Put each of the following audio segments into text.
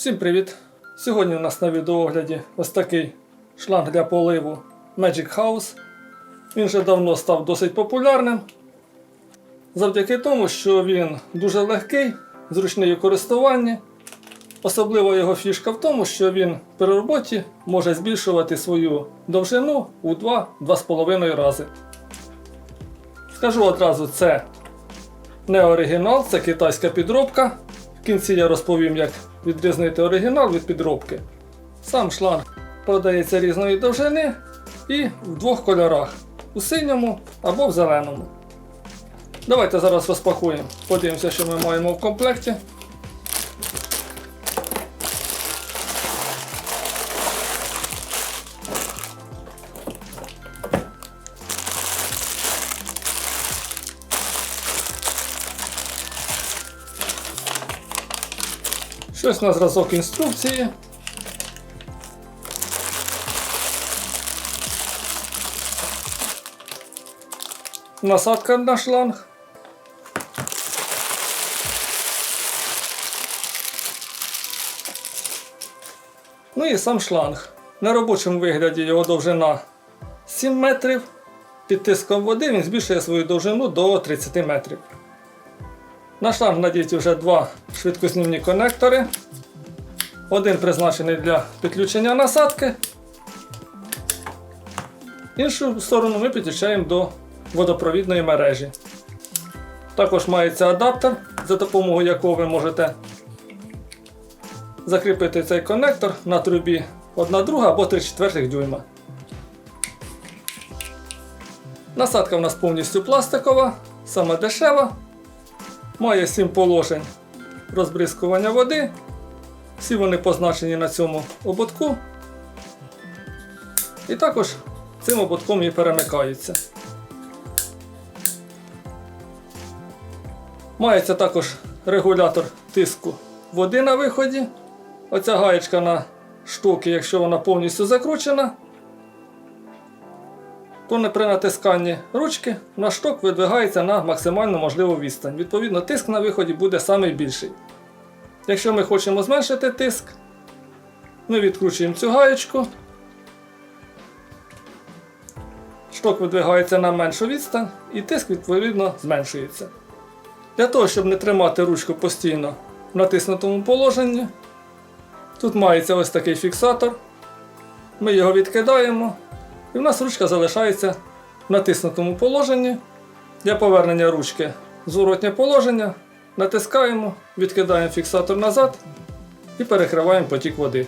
Всім привіт! Сьогодні у нас на відеоогляді ось такий шланг для поливу Magic House. Він вже давно став досить популярним. Завдяки тому, що він дуже легкий, зручний у користуванні. Особливо його фішка в тому, що він при роботі може збільшувати свою довжину у 2-2,5 рази. Скажу одразу, це не оригінал, це китайська підробка. В кінці я розповім, як відрізнити оригінал від підробки. Сам шланг продається різної довжини і в двох кольорах у синьому або в зеленому. Давайте зараз розпакуємо. Подивимося, що ми маємо в комплекті. Щось на зразок інструкції. Насадка на шланг. Ну і сам шланг. На робочому вигляді його довжина 7 метрів. Під тиском води він збільшує свою довжину до 30 метрів. На шланг надіті вже два швидкознімні конектори. Один призначений для підключення насадки. Іншу сторону ми підключаємо до водопровідної мережі. Також мається адаптер, за допомогою якого ви можете закріпити цей конектор на трубі 1 друга або 3 четвертих дюйма. Насадка у нас повністю пластикова, саме дешева. Має 7 положень розбризкування води. Всі вони позначені на цьому ободку. І також цим ободком і перемикаються. Мається також регулятор тиску води на виході. Оця гаєчка на штуки, якщо вона повністю закручена, то при натисканні ручки на шток видвигається на максимально можливу відстань. Відповідно, тиск на виході буде найбільший. Якщо ми хочемо зменшити тиск, ми відкручуємо цю гаєчку. Шток видвигається на меншу відстань і тиск відповідно зменшується. Для того, щоб не тримати ручку постійно в натиснутому положенні, тут мається ось такий фіксатор. Ми його відкидаємо, і в нас ручка залишається в натиснутому положенні. Для повернення ручки зворотнє положення натискаємо, відкидаємо фіксатор назад і перекриваємо потік води.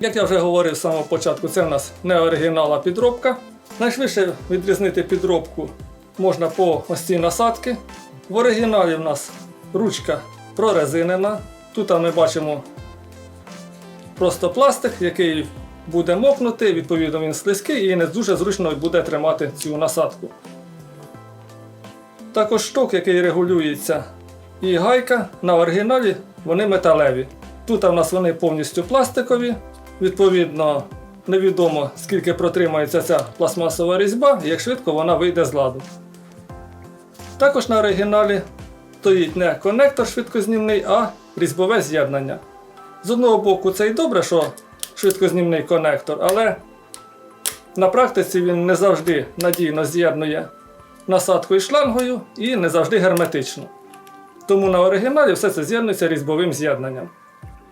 Як я вже говорив з самого початку, це в нас не оригінал, підробка. Найшвидше відрізнити підробку можна по ось насадки. В оригіналі в нас ручка прорезинена. Тут ми бачимо просто пластик, який буде мокнути, відповідно він слизький і не дуже зручно буде тримати цю насадку. Також шток, який регулюється, і гайка на оригіналі вони металеві. Тут у нас вони повністю пластикові, відповідно, невідомо скільки протримається ця пластмасова різьба і як швидко вона вийде з ладу. Також на оригіналі стоїть не конектор швидкознімний, а різьбове з'єднання. З одного боку, це й добре, що швидкознімний конектор, але на практиці він не завжди надійно з'єднує насадку із шлангою і не завжди герметично. Тому на оригіналі все це з'єднується різьбовим з'єднанням.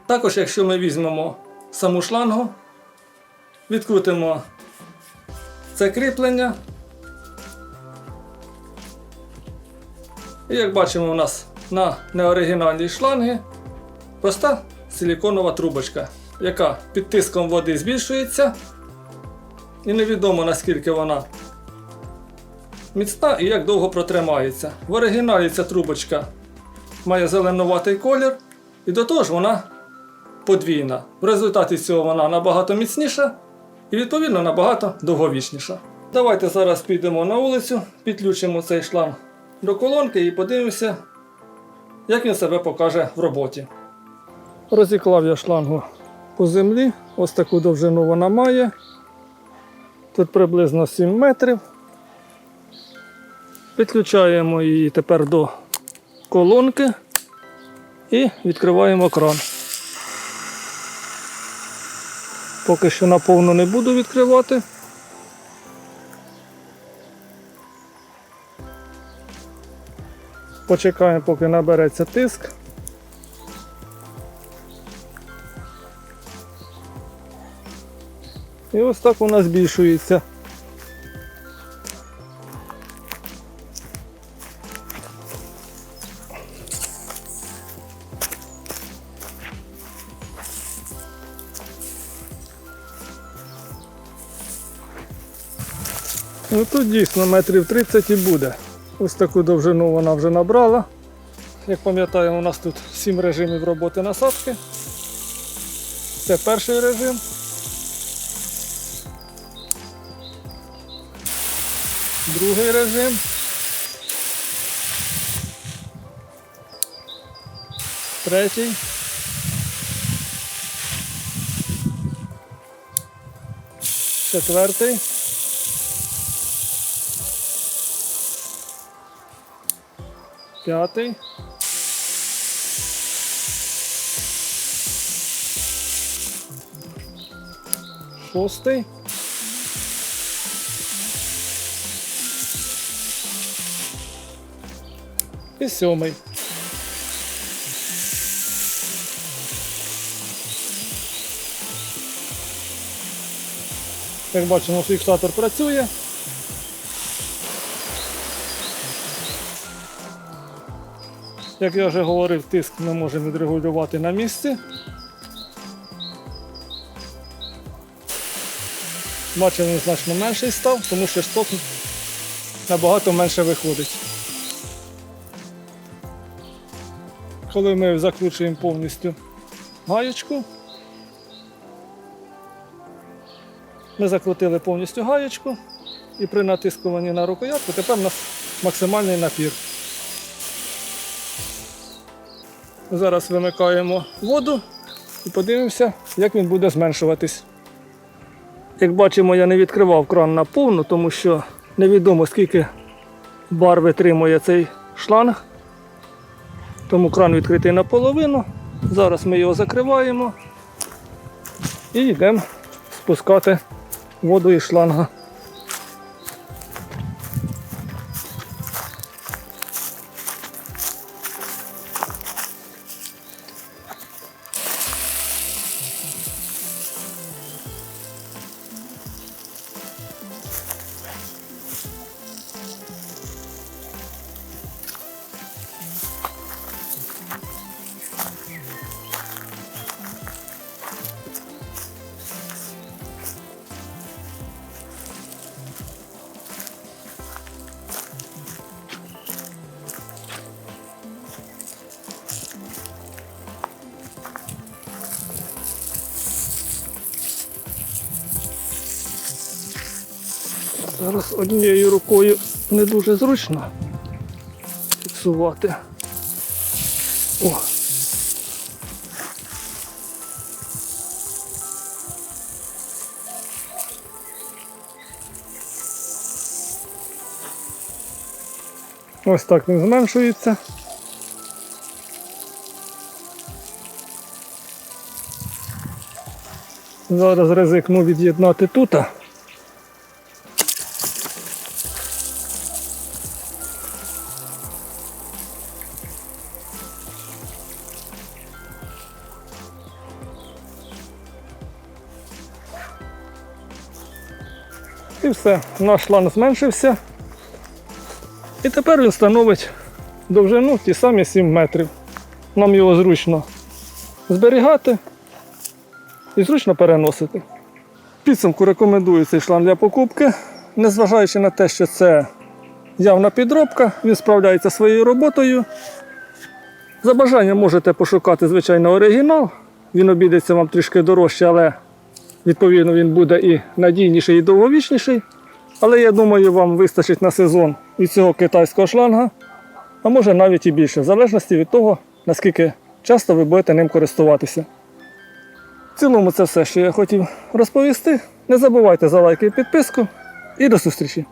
Також, якщо ми візьмемо саму шлангу, відкрутимо це кріплення. І як бачимо, у нас на неоригінальній шлангі проста силіконова трубочка, яка під тиском води збільшується. І невідомо наскільки вона міцна і як довго протримається. В оригіналі ця трубочка має зеленуватий колір, і до того ж вона подвійна. В результаті цього вона набагато міцніша і відповідно набагато довговічніша. Давайте зараз підемо на вулицю, підключимо цей шланг до колонки і подивимося, як він себе покаже в роботі. Розіклав я шлангу по землі, ось таку довжину вона має. Тут приблизно 7 метрів. Підключаємо її тепер до колонки і відкриваємо кран. Поки що наповну не буду відкривати. Почекаємо, поки набереться тиск. І ось так вона збільшується. Ну тут дійсно метрів 30 і буде. Ось таку довжину вона вже набрала. Як пам'ятаємо, у нас тут 7 режимів роботи насадки. Це перший режим. Другий режим. Третій. Четвертий. П'ятий. Шостий. І сьомий. Як бачимо, фіксатор працює. Як я вже говорив, тиск ми можемо відрегулювати на місці. Бачимо, значно менший став, тому що шток набагато менше виходить. Коли ми закручуємо повністю гаєчку, ми закрутили повністю гаєчку і при натискуванні на рукоятку тепер у нас максимальний напір. Зараз вимикаємо воду і подивимося, як він буде зменшуватись. Як бачимо, я не відкривав кран на повну, тому що невідомо скільки бар витримує цей шланг. Тому кран відкритий наполовину. Зараз ми його закриваємо і йдемо спускати воду із шланга. Зараз однією рукою не дуже зручно фіксувати. О. Ось так він зменшується. Зараз ризикну від'єднати тут. Все, наш шланг зменшився. І тепер він становить довжину ті самі 7 метрів. Нам його зручно зберігати і зручно переносити. Підсумку рекомендую цей шланг для покупки, незважаючи на те, що це явна підробка, він справляється своєю роботою. За бажанням можете пошукати, звичайно, оригінал. Він обійдеться вам трішки дорожче, але Відповідно, він буде і надійніший, і довговічніший. Але я думаю, вам вистачить на сезон і цього китайського шланга, а може навіть і більше, в залежності від того, наскільки часто ви будете ним користуватися. В цілому це все, що я хотів розповісти. Не забувайте за лайки і підписку. І до зустрічі!